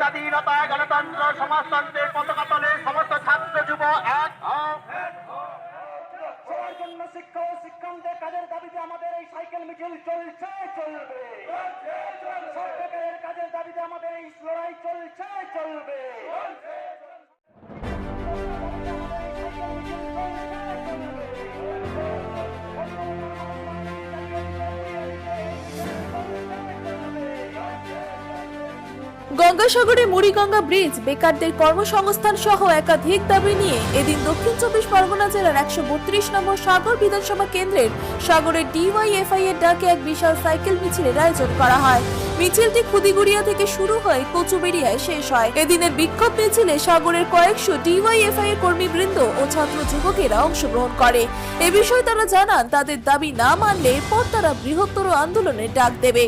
স্বাধীনতা গণতন্ত্র, সমাজতন্ত্রের পতাকা তলে সমস্ত ছাত্র, যুব, এক জন্য শিক্ষা ও কাজের দাবিতে আমাদের এই সাইকেল মিছিল চলছে, চলবে। সরকারের কাজের দাবিতে আমাদের এই লড়াই চলছে, চলবে। গঙ্গাসাগরে মুড়িগঙ্গা ব্রিজ, বেকারদের কর্মসংস্থান সহ একাধিক দাবি নিয়ে এদিন দক্ষিণ চব্বিশ পরগনা জেলার একশো বত্রিশ নম্বর সাগর বিধানসভা কেন্দ্রের সাগরের ডিওয়াইএফআই এর ডাকে এক বিশাল সাইকেল মিছিলের আয়োজন করা হয়। মিছিলটি খুদিগুড়িয়া থেকে শুরু হয়ে কচুবেড়িয়ায় শেষ হয়। এদিনের বিক্ষোভ মিছিলে সাগরের কয়েকশো ডিওয়াইএফআই এর কর্মীবৃন্দ ও ছাত্র যুবকেরা অংশগ্রহণ করে। এ বিষয়ে তারা জানান, তাদের দাবি না মানলে এরপর তারা বৃহত্তর আন্দোলনের ডাক দেবে।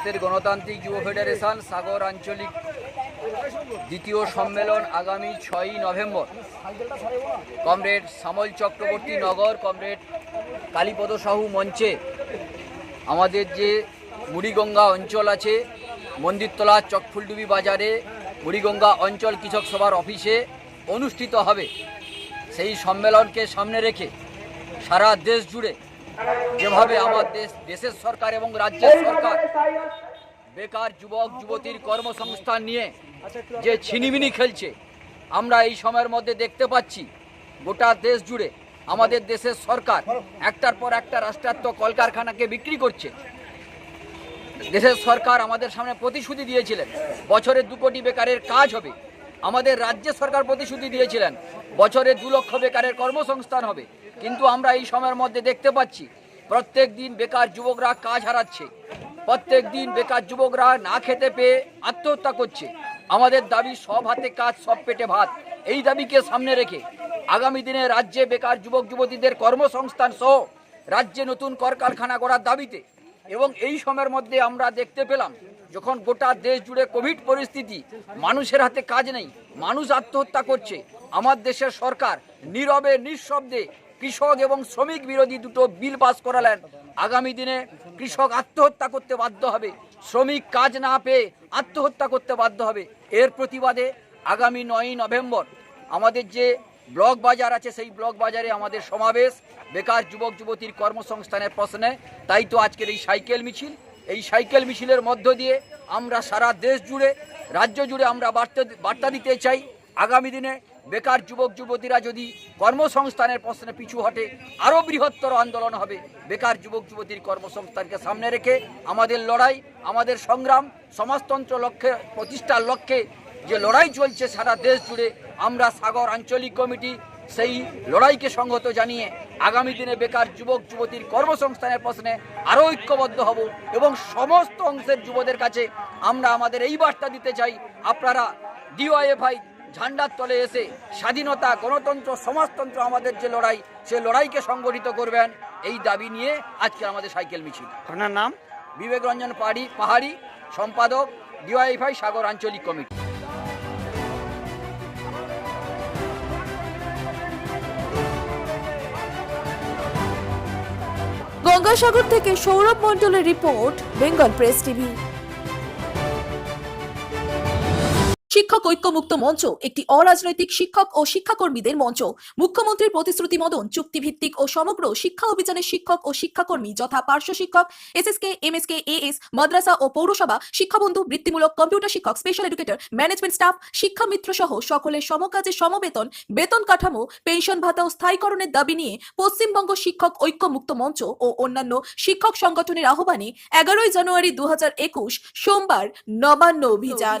ভারতের গণতান্ত্রিক যুব ফেডারেশন সাগর আঞ্চলিক দ্বিতীয় সম্মেলন আগামী ছয়ই নভেম্বর। কমরেড শ্যামল চক্রবর্তী নগর, কমরেড কালীপদ সাহু মঞ্চে আমাদের যে মুড়িগঙ্গা অঞ্চল আছে, মন্দিরতলা চকফুলডুবি বাজারে মুড়িগঙ্গা অঞ্চল কৃষক সভার অফিসে অনুষ্ঠিত হবে। সেই সম্মেলনকে সামনে রেখে সারা দেশ জুড়ে যেভাবে আমার দেশ দেশের সরকার এবং রাজ্যের সরকার বেকার যুবক যুবতীর কর্মসংস্থান নিয়ে যে ছিনিমিনি খেলছে আমরা এই সময়ের মধ্যে দেখতে পাচ্ছি গোটা দেশ জুড়ে আমাদের দেশের সরকার একটার পর একটা রাষ্ট্রায়ত্ত কলকারখানাকে বিক্রি করছে। দেশের সরকার আমাদের সামনে প্রতিশ্রুতি দিয়েছিলেন বছরে দু কোটি বেকারের কাজ হবে। আমাদের রাজ্য সরকার প্রতিশ্রুতি দিয়েছিলেন বছরে দু লক্ষ বেকারের কর্মসংস্থান হবে। কিন্তু আমরা এই সময়ের মধ্যে দেখতে পাচ্ছি, প্রত্যেক দিন বেকার যুবকরা কাজ হারাচ্ছে। প্রত্যেক দিন বেকার যুবকরা না খেতে পেয়ে আত্মহত্যা করছে। আমাদের দাবি, সব হাতে কাজ, সব পেটে ভাত। এই দাবিকে সামনে রেখে আগামী দিনে রাজ্যে বেকার যুবক, যুবতীদের কর্মসংস্থান সহ রাজ্যে নতুন কলকারখানা করার দাবিতে এবং এই সময়ের মধ্যে আমরা দেখতে পেলাম, যখন গোটা দেশ জুড়ে কোভিড পরিস্থিতি, মানুষের হাতে কাজ নেই, মানুষ আত্মহত্যা করছে। আমার দেশের সরকার নীরবে, নিঃশব্দে কৃষক এবং শ্রমিক বিরোধী দুটো বিল পাস করালেন। আগামী দিনে কৃষক আত্মহত্যা করতে বাধ্য হবে। শ্রমিক কাজ না পেয়ে আত্মহত্যা করতে বাধ্য হবে। এর প্রতিবাদে আগামী নয়ই নভেম্বর আমাদের যে ব্লক বাজার আছে, সেই ব্লক বাজারে আমাদের সমাবেশ। বেকার যুবক যুবতীর কর্মসংস্থানের প্রশ্নে তাই তো আজকের এই সাইকেল মিছিল। এই সাইকেল মিছিলের মধ্য দিয়ে আমরা সারা দেশ জুড়ে, রাজ্য জুড়ে আমরা বার্তা বার্তা দিতে চাই। আগামী দিনে বেকার যুবক, যুবতীরা যদি কর্মসংস্থানের প্রশ্নে পিছু হটে, আরও বৃহত্তর আন্দোলন হবে। বেকার যুবক, যুবতীর কর্মসংস্থানকে সামনে রেখে আমাদের লড়াই, আমাদের সংগ্রাম, সমাজতন্ত্র লক্ষ্যে, প্রতিষ্ঠার লক্ষ্যে যে লড়াই চলছে সারা দেশ জুড়ে, আমরা সাগর আঞ্চলিক কমিটি সেই লড়াইকে সংহত জানিয়ে আগামী দিনে বেকার যুবক, যুবতীর কর্মসংস্থানের প্রশ্নে আরও ঐক্যবদ্ধ হব এবং সমস্ত অংশের যুবদের কাছে আমরা আমাদের এই বার্তা দিতে চাই। আপনারা ডিওয়াইএফআই ঝান্ডার তলে এসে স্বাধীনতা গণতন্ত্র সমাজতন্ত্র আমাদের যে লড়াই সে লড়াইকে সংগঠিত করবেন। এই দাবি নিয়ে আজকে আমাদের সাইকেল মিছিল। আপনার নাম? বিবেক রঞ্জন পাহাড়ি পাহাড়ি সম্পাদক ডিওয়াইফাই সাগর আঞ্চলিক কমিটি। গঙ্গাসাগর থেকে সৌরভ মণ্ডলের রিপোর্ট বেঙ্গল প্রেস টিভি। শিক্ষক ঐক্যমুক্ত মঞ্চ, একটি অরাজনৈতিক শিক্ষক ও শিক্ষাকর্মীদের মঞ্চ মুখ্যমন্ত্রীর প্রতিশ্রুতি মদন, চুক্তিভিত্তিক ও সমগ্র শিক্ষা অভিযানের শিক্ষক ও শিক্ষাকর্মী যথা পার্শ্ব শিক্ষক, এসএসকে, এমএসকে, এএস, মাদ্রাসা ও পৌরসভা, শিক্ষাবন্ধু, বৃত্তিমূলক কম্পিউটার শিক্ষক, স্পেশাল এডুকেটর, ম্যানেজমেন্ট স্টাফ শিক্ষা মিত্র সহ সকলের সমকাজে সমবেতন, বেতন কাঠামো, পেনশন ভাতা ও স্থায়ীকরণের দাবি নিয়ে পশ্চিমবঙ্গ শিক্ষক ঐক্যমুক্ত মঞ্চ ও অন্যান্য শিক্ষক সংগঠনের আহ্বানে এগারোই জানুয়ারি দু হাজার একুশ সোমবার নবান্ন অভিযান।